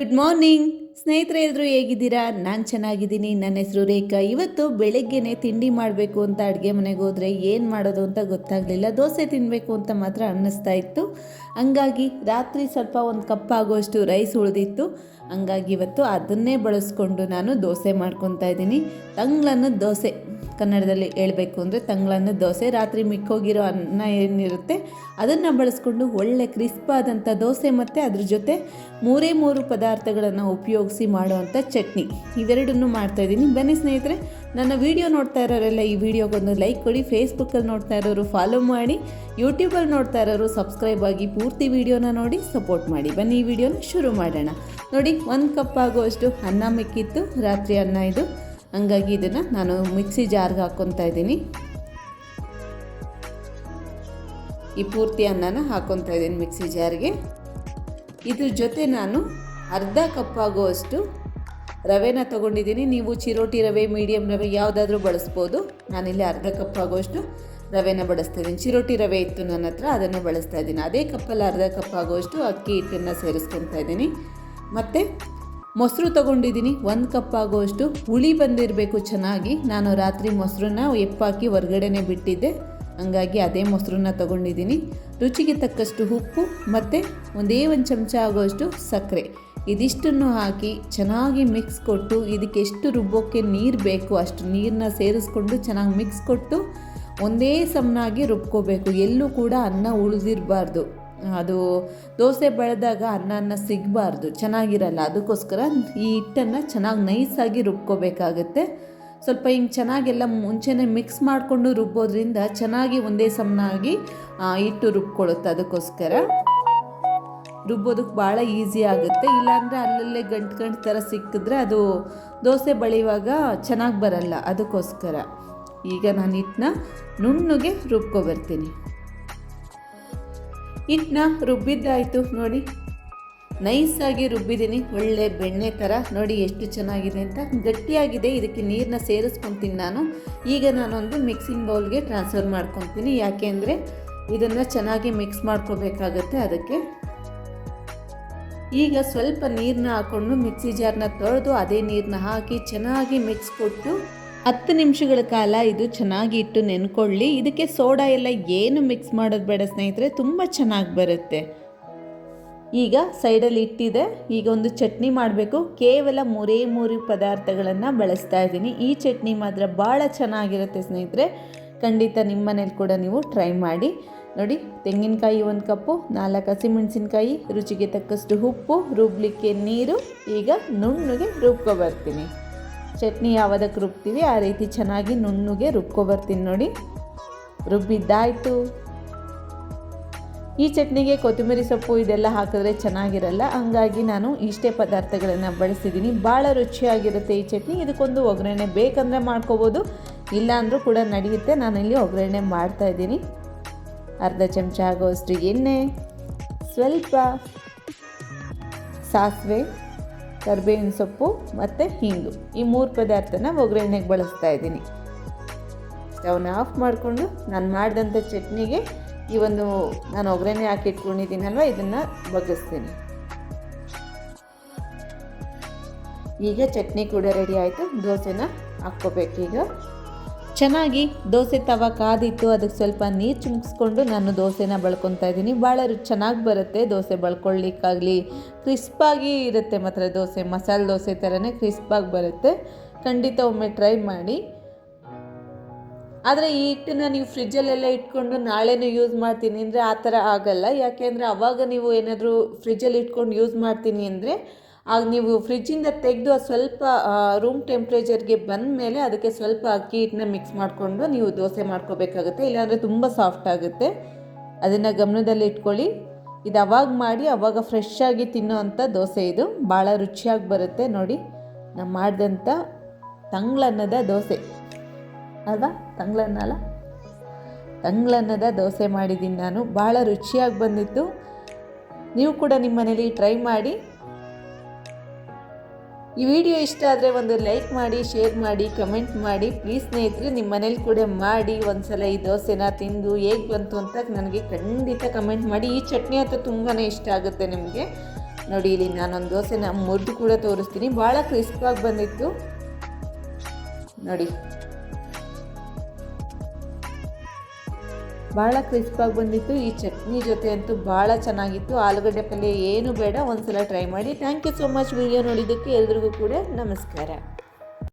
Good morning ಸ್ನೇಹಿತರೆ ಎಲ್ಲರೂ ಹೇಗಿದ್ದೀರಾ? ನಾನು ಚೆನ್ನಾಗಿದ್ದೀನಿ. ನನ್ನ ಹೆಸರು ರೇಖಾ. ಇವತ್ತು ಬೆಳಗ್ಗೆನೆ ತಿಂಡಿ ಮಾಡಬೇಕು ಅಂತ ಅಡುಗೆ ಮನೆಗೆ ಹೋದರೆ ಏನು ಮಾಡೋದು ಅಂತ ಗೊತ್ತಾಗಲಿಲ್ಲ. ದೋಸೆ ತಿನ್ನಬೇಕು ಅಂತ ಮಾತ್ರ ಅನ್ನಿಸ್ತಾ ಇತ್ತು. ಹಂಗಾಗಿ ರಾತ್ರಿ ಸ್ವಲ್ಪ ಒಂದು ಕಪ್ ಆಗೋಷ್ಟು ರೈಸ್ ಉಳಿದಿತ್ತು. ಹಂಗಾಗಿ ಇವತ್ತು ಅದನ್ನೇ ಬಳಸ್ಕೊಂಡು ನಾನು ದೋಸೆ ಮಾಡ್ಕೊತಾ ಇದ್ದೀನಿ. ತಂಗ್ಳನ್ನು ದೋಸೆ. ಕನ್ನಡದಲ್ಲಿ ಹೇಳಬೇಕು ಅಂದರೆ ತಂಗ್ಳನ್ನ ದೋಸೆ, ರಾತ್ರಿ ಮಿಕ್ಕೋಗಿರೋ ಅನ್ನ ಏನಿರುತ್ತೆ, ಅದನ್ನು ಬಳಸ್ಕೊಂಡು ಒಳ್ಳೆ ಕ್ರಿಸ್ಪಾದಂಥ ದೋಸೆ ಮತ್ತು ಅದ್ರ ಜೊತೆ ಮೂರೇ ಮೂರು ಪದಾರ್ಥಗಳನ್ನು ಉಪಯೋಗಿಸಿ ಮಾಡುವಂಥ ಚಟ್ನಿ. ಇವೆರಡನ್ನೂ ಮಾಡ್ತಾಯಿದ್ದೀನಿ ಬನ್ನಿ ಸ್ನೇಹಿತರೆ, ನನ್ನ ವಿಡಿಯೋ ನೋಡ್ತಾ ಇರೋರೆಲ್ಲ ಈ ವಿಡಿಯೋಗೊಂದು ಲೈಕ್ ಕೊಡಿ. ಫೇಸ್ಬುಕ್ಕಲ್ಲಿ ನೋಡ್ತಾ ಇರೋರು ಫಾಲೋ ಮಾಡಿ. ಯೂಟ್ಯೂಬಲ್ಲಿ ನೋಡ್ತಾ ಇರೋರು ಸಬ್ಸ್ಕ್ರೈಬ್ ಆಗಿ ಪೂರ್ತಿ ವಿಡಿಯೋನ ನೋಡಿ, ಸಪೋರ್ಟ್ ಮಾಡಿ. ಬನ್ನಿ ಈ ವಿಡಿಯೋನ ಶುರು ಮಾಡೋಣ. ನೋಡಿ, ಒಂದು ಕಪ್ ಆಗುವಷ್ಟು ಅನ್ನ ಮಿಕ್ಕಿತ್ತು. ರಾತ್ರಿ ಅನ್ನ ಇದು. ಹಂಗಾಗಿ ಇದನ್ನು ನಾನು ಮಿಕ್ಸಿ ಜಾರ್ಗೆ ಹಾಕ್ಕೊತಾ ಇದ್ದೀನಿ. ಈ ಪೂರ್ತಿ ಅನ್ನನ ಹಾಕ್ಕೊತಾ ಇದ್ದೀನಿ ಮಿಕ್ಸಿ ಜಾರ್ಗೆ. ಇದ್ರ ಜೊತೆ ನಾನು ಅರ್ಧ ಕಪ್ ಆಗುವಷ್ಟು ರವೆನ ತೊಗೊಂಡಿದ್ದೀನಿ. ನೀವು ಚಿರೋಟಿ ರವೆ ಮೀಡಿಯಮ್ ರವೆ ಯಾವುದಾದ್ರೂ ಬಳಸ್ಬೋದು. ನಾನಿಲ್ಲಿ ಅರ್ಧ ಕಪ್ ಆಗುವಷ್ಟು ರವೆನ ಬಳಸ್ತಾ ಇದ್ದೀನಿ. ಚಿರೋಟಿ ರವೆ ಇತ್ತು ನನ್ನ ಹತ್ರ, ಅದನ್ನು ಬಳಸ್ತಾ ಇದ್ದೀನಿ. ಅದೇ ಕಪ್ಪಲ್ಲಿ ಅರ್ಧ ಕಪ್ ಆಗುವಷ್ಟು ಅಕ್ಕಿ ಹಿಟ್ಟನ್ನು ಸೇರಿಸ್ಕೊತಾ ಇದ್ದೀನಿ. ಮತ್ತು ಮೊಸರು ತಗೊಂಡಿದ್ದೀನಿ, ಒಂದು ಕಪ್ ಆಗುವಷ್ಟು ಹುಳಿ ಬಂದಿರಬೇಕು ಚೆನ್ನಾಗಿ. ನಾನು ರಾತ್ರಿ ಮೊಸರನ್ನ ಎಪ್ಪಾಕಿ ಹೊರಗಡೆನೆ ಬಿಟ್ಟಿದ್ದೆ. ಹಂಗಾಗಿ ಅದೇ ಮೊಸರನ್ನ ತೊಗೊಂಡಿದ್ದೀನಿ. ರುಚಿಗೆ ತಕ್ಕಷ್ಟು ಉಪ್ಪು ಮತ್ತು ಒಂದೇ ಒಂದು ಚಮಚ ಆಗುವಷ್ಟು ಸಕ್ಕರೆ ಇದಿಷ್ಟನ್ನು ಹಾಕಿ ಚೆನ್ನಾಗಿ ಮಿಕ್ಸ್ ಕೊಟ್ಟು, ಇದಕ್ಕೆ ಎಷ್ಟು ರುಬ್ಬೋಕ್ಕೆ ನೀರು ಬೇಕು, ಅಷ್ಟು ನೀರನ್ನ ಸೇರಿಸ್ಕೊಂಡು ಚೆನ್ನಾಗಿ ಮಿಕ್ಸ್ ಕೊಟ್ಟು, ಒಂದೇ ಸಮನಾಗಿ ರುಬ್ಕೋಬೇಕು. ಎಲ್ಲೂ ಕೂಡ ಅನ್ನ ಉಳಿದಿರಬಾರ್ದು. ಅದು ದೋಸೆ ಬೆಳೆದಾಗ ಅನ್ನ ಸಿಗಬಾರ್ದು, ಚೆನ್ನಾಗಿರಲ್ಲ. ಅದಕ್ಕೋಸ್ಕರ ಈ ಹಿಟ್ಟನ್ನು ಚೆನ್ನಾಗಿ ನೈಸಾಗಿ ರುಬ್ಕೋಬೇಕಾಗತ್ತೆ. ಸ್ವಲ್ಪ ಹಿಂಗೆ ಚೆನ್ನಾಗೆಲ್ಲ ಮುಂಚೆನೇ ಮಿಕ್ಸ್ ಮಾಡಿಕೊಂಡು ರುಬ್ಬೋದ್ರಿಂದ ಚೆನ್ನಾಗಿ ಒಂದೇ ಸಮನಾಗಿ ಹಿಟ್ಟು ರುಬ್ಕೊಳ್ಳುತ್ತೆ ಅದಕ್ಕೋಸ್ಕರ. ರುಬ್ಬೋದಕ್ಕೆ ಭಾಳ ಈಸಿ ಆಗುತ್ತೆ. ಇಲ್ಲಾಂದರೆ ಅಲ್ಲಲ್ಲೇ ಗಂಟು ಗಂಟು ಥರ ಸಿಕ್ಕಿದ್ರೆ ಅದು ದೋಸೆ ಬಳಿಯುವಾಗ ಚೆನ್ನಾಗಿ ಬರಲ್ಲ. ಅದಕ್ಕೋಸ್ಕರ ಈಗ ನಾನು ಹಿಟ್ಟನ್ನ ನುಣ್ಣಗೆ ರುಬ್ಕೊಬರ್ತೀನಿ ಹಿಟ್ಟನ್ನ ರುಬ್ಬಿದ್ದಾಯಿತು ನೋಡಿ. ನೈಸಾಗಿ ರುಬ್ಬಿದ್ದೀನಿ. ಒಳ್ಳೆ ಬೆಣ್ಣೆ ಥರ ನೋಡಿ ಎಷ್ಟು ಚೆನ್ನಾಗಿದೆ ಅಂತ. ಗಟ್ಟಿಯಾಗಿದೆ. ಇದಕ್ಕೆ ನೀರನ್ನ ಸೇರಿಸ್ಕೊತೀನಿ ನಾನು. ಈಗ ನಾನೊಂದು ಮಿಕ್ಸಿಂಗ್ ಬೌಲ್ಗೆ ಟ್ರಾನ್ಸ್ಫರ್ ಮಾಡ್ಕೊತೀನಿ. ಯಾಕೆ ಅಂದರೆ ಇದನ್ನು ಚೆನ್ನಾಗಿ ಮಿಕ್ಸ್ ಮಾಡ್ಕೋಬೇಕಾಗತ್ತೆ ಅದಕ್ಕೆ. ಈಗ ಸ್ವಲ್ಪ ನೀರನ್ನ ಹಾಕ್ಕೊಂಡು ಮಿಕ್ಸಿ ಜಾರ್ನ ತೊಳೆದು ಅದೇ ನೀರನ್ನ ಹಾಕಿ ಚೆನ್ನಾಗಿ ಮಿಕ್ಸ್ ಕೊಟ್ಟು ಹತ್ತು ನಿಮಿಷಗಳ ಕಾಲ ಇದು ಚೆನ್ನಾಗಿ ಇಟ್ಟು ನೆನ್ಕೊಳ್ಳಿ. ಇದಕ್ಕೆ ಸೋಡಾ ಎಲ್ಲ ಏನು ಮಿಕ್ಸ್ ಮಾಡೋದು ಬೇಡ ಸ್ನೇಹಿತರೆ, ತುಂಬ ಚೆನ್ನಾಗಿ ಬರುತ್ತೆ. ಈಗ ಸೈಡಲ್ಲಿ ಇಟ್ಟಿದೆ. ಈಗ ಒಂದು ಚಟ್ನಿ ಮಾಡಬೇಕು. ಕೇವಲ ಮೂರೇ ಮೂರು ಪದಾರ್ಥಗಳನ್ನು ಬಳಸ್ತಾ ಇದ್ದೀನಿ. ಈ ಚಟ್ನಿ ಮಾತ್ರ ಭಾಳ ಚೆನ್ನಾಗಿರುತ್ತೆ ಸ್ನೇಹಿತರೆ. ಖಂಡಿತ ನಿಮ್ಮ ಮನೇಲಿ ಕೂಡ ನೀವು ಟ್ರೈ ಮಾಡಿ. ನೋಡಿ, ತೆಂಗಿನಕಾಯಿ ಒಂದು ಕಪ್ಪು, ನಾಲ್ಕು ಹಸಿಮೆಣಸಿನ್ಕಾಯಿ, ರುಚಿಗೆ ತಕ್ಕಷ್ಟು ಉಪ್ಪು, ರುಬ್ಲಿಕ್ಕೆ ನೀರು, ಈಗ ನುಣ್ಣಗೆ ರುಬ್ಕೊಬರ್ತೀನಿ ಚಟ್ನಿ ಯಾವದಕ್ಕೆ ರುಬ್ತೀವಿ, ಆ ರೀತಿ ಚೆನ್ನಾಗಿ ನುಣ್ಣಗೆ ರುಬ್ಕೊಬರ್ತೀನಿ ನೋಡಿ. ರುಬ್ಬಿದ್ದಾಯಿತು. ಈ ಚಟ್ನಿಗೆ ಕೊತ್ತಂಬರಿ ಸೊಪ್ಪು ಇದೆಲ್ಲ ಹಾಕಿದ್ರೆ ಚೆನ್ನಾಗಿರಲ್ಲ, ಹಂಗಾಗಿ ನಾನು ಇಷ್ಟೇ ಪದಾರ್ಥಗಳನ್ನು ಬಳಸಿದ್ದೀನಿ ಭಾಳ ರುಚಿಯಾಗಿರುತ್ತೆ ಈ ಚಟ್ನಿ. ಇದಕ್ಕೊಂದು ಒಗ್ಗರಣೆ ಬೇಕಂದರೆ ಮಾಡ್ಕೋಬೋದು, ಇಲ್ಲಾಂದರೂ ಕೂಡ ನಡೆಯುತ್ತೆ. ನಾನಿಲ್ಲಿ ಒಗ್ಗರಣೆ ಮಾಡ್ತಾಯಿದ್ದೀನಿ ಅರ್ಧ ಚಮಚ ಆಗೋಷ್ಟು ಎಣ್ಣೆ, ಸ್ವಲ್ಪ ಸಾಸಿವೆ ಕರಿಬೇವಿನ ಸೊಪ್ಪು ಮತ್ತು ಹಿಂಗು ಈ ಮೂರು ಪದಾರ್ಥನ ಒಗ್ಗರಣೆಗೆ ಬಳಸ್ತಾ ಇದ್ದೀನಿ. ಸ್ಟವ್ನ ಆಫ್ ಮಾಡಿಕೊಂಡು ನಾನು ಮಾಡಿದಂಥ ಚಟ್ನಿಗೆ ಈ ಒಂದು ನಾನು ಒಗ್ಗರಣೆ ಹಾಕಿ ಇಟ್ಕೊಂಡಿದ್ದೀನಲ್ವ, ಇದನ್ನು ಬಗ್ಗಿಸ್ತೀನಿ. ಈಗ ಚಟ್ನಿ ಕೂಡ ರೆಡಿ ಆಯಿತು. ದೋಸೆನ ಹಾಕ್ಕೋಬೇಕೀಗ ಚೆನ್ನಾಗಿ ದೋಸೆ ತವ ಕಾದಿತ್ತು, ಅದಕ್ಕೆ ಸ್ವಲ್ಪ ನೀರು ಚುಮ್ಕಿಸ್ಕೊಂಡು ನಾನು ದೋಸೆನ ಬಳ್ಕೊತಾ ಇದ್ದೀನಿ. ಭಾಳ ಚೆನ್ನಾಗಿ ಬರುತ್ತೆ ದೋಸೆ ಬಳ್ಕೊಳ್ಳಿಕ್ಕಾಗಲಿ ಕ್ರಿಸ್ಪಾಗಿ ಇರುತ್ತೆ ಮಾತ್ರ ದೋಸೆ, ಮಸಾಲೆ ದೋಸೆ ಥರನೇ ಕ್ರಿಸ್ಪಾಗಿ ಬರುತ್ತೆ. ಖಂಡಿತ ಒಮ್ಮೆ ಟ್ರೈ ಮಾಡಿ. ಆದರೆ ಈ ಹಿಟ್ಟನ್ನ ನೀವು ಫ್ರಿಜ್ಜಲ್ಲೆಲ್ಲ ಇಟ್ಕೊಂಡು ನಾಳೆನೂ ಯೂಸ್ ಮಾಡ್ತೀನಿ ಅಂದರೆ ಆ ಥರ ಆಗಲ್ಲ. ಯಾಕೆಂದರೆ ಆವಾಗ ನೀವು ಏನಾದರೂ ಫ್ರಿಜ್ಜಲ್ಲಿ ಇಟ್ಕೊಂಡು ಯೂಸ್ ಮಾಡ್ತೀನಿ ಅಂದರೆ ಆಗ ನೀವು ಫ್ರಿಜ್ಜಿಂದ ತೆಗೆದು ಅದು ಸ್ವಲ್ಪ ರೂಮ್ ಟೆಂಪ್ರೇಚರ್ಗೆ ಬಂದ ಮೇಲೆ ಅದಕ್ಕೆ ಸ್ವಲ್ಪ ಅಕ್ಕಿ ಹಿಟ್ಟನ್ನ ಮಿಕ್ಸ್ ಮಾಡಿಕೊಂಡು ನೀವು ದೋಸೆ ಮಾಡ್ಕೋಬೇಕಾಗುತ್ತೆ. ಇಲ್ಲಾಂದರೆ ತುಂಬ ಸಾಫ್ಟ್ ಆಗುತ್ತೆ. ಅದನ್ನು ಗಮನದಲ್ಲಿ ಇಟ್ಕೊಳ್ಳಿ. ಇದು ಅವಾಗ ಮಾಡಿ, ಅವಾಗ ಫ್ರೆಶ್ ಆಗಿ ದೋಸೆ ಇದು. ಭಾಳ ರುಚಿಯಾಗಿ ಬರುತ್ತೆ ನೋಡಿ. ನಾನು ಮಾಡಿದಂಥ ತಂಗ್ಳನ್ನದ ದೋಸೆ. ಅಲ್ವಾ? ತಂಗ್ಳನ್ನ ಅಲ್ಲ ತಂಗ್ಳನ್ನದ ದೋಸೆ ಮಾಡಿದ್ದೀನಿ ನಾನು. ಭಾಳ ರುಚಿಯಾಗಿ ಬಂದಿತ್ತು. ನೀವು ಕೂಡ ನಿಮ್ಮ ಮನೇಲಿ ಟ್ರೈ ಮಾಡಿ. ಈ ವಿಡಿಯೋ ಇಷ್ಟ ಆದರೆ ಒಂದು ಲೈಕ್ ಮಾಡಿ, ಶೇರ್ ಮಾಡಿ, ಕಮೆಂಟ್ ಮಾಡಿ. ಪ್ಲೀಸ್ ಸ್ನೇಹಿತರೆ ನಿಮ್ಮ ಮನೇಲಿ ಕೂಡ ಮಾಡಿ. ಒಂದು ಸಲ ಈ ದೋಸೆನ ತಿಂದು ಹೇಗೆ ಬಂತು ಅಂತ ನನಗೆ ಖಂಡಿತ ಕಮೆಂಟ್ ಮಾಡಿ. ಈ ಚಟ್ನಿ ಅಂತೂ ತುಂಬಾ ಇಷ್ಟ ಆಗುತ್ತೆ ನಿಮಗೆ. ನೋಡಿ, ಇಲ್ಲಿ ನಾನೊಂದು ದೋಸೆನ ಮುರಿದು ಕೂಡ ತೋರಿಸ್ತೀನಿ. ಭಾಳ ಕ್ರಿಸ್ಪಾಗಿ ಬಂದಿತ್ತು. ನೋಡಿ. ಭಾಳ ಕ್ರಿಸ್ಪಾಗಿ ಬಂದಿತ್ತು. ಈ ಚಟ್ನಿ ಜೊತೆ ಅಂತೂ ಭಾಳ ಚೆನ್ನಾಗಿತ್ತು. ಆಲೂಗಡ್ಡೆ ಪಲ್ಯ ಏನು ಬೇಡ, ಒಂದ್ಸಲ ಟ್ರೈ ಮಾಡಿ. Thank you so much video ನೋಡಿದ್ದಕ್ಕೆ ಎಲ್ರಿಗೂ ಕೂಡ ನಮಸ್ಕಾರ.